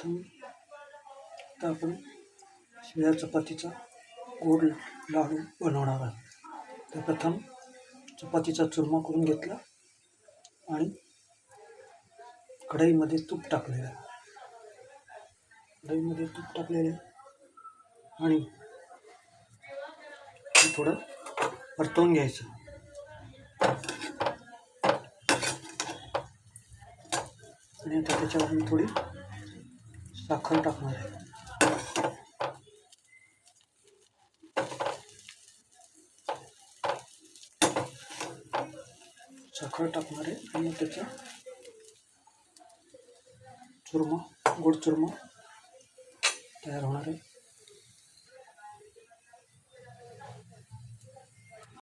प्रथम आपण शिळ्या चपातीचा गोड लाडू बनवणार आहोत. तर प्रथम चपातीचा चुरमा करून घेतला आणि कढईमध्ये तूप टाकलेलं आहे. कढईमध्ये तूप टाकलेलं आहे आणि ते थोडं परतवून घ्यायचं. आणि आता त्याच्यावर थोडी साखर टाकणार आहे साखर टाकणार आहे आणि त्याचा चुरमा गोड चुरमा तयार होणार आहे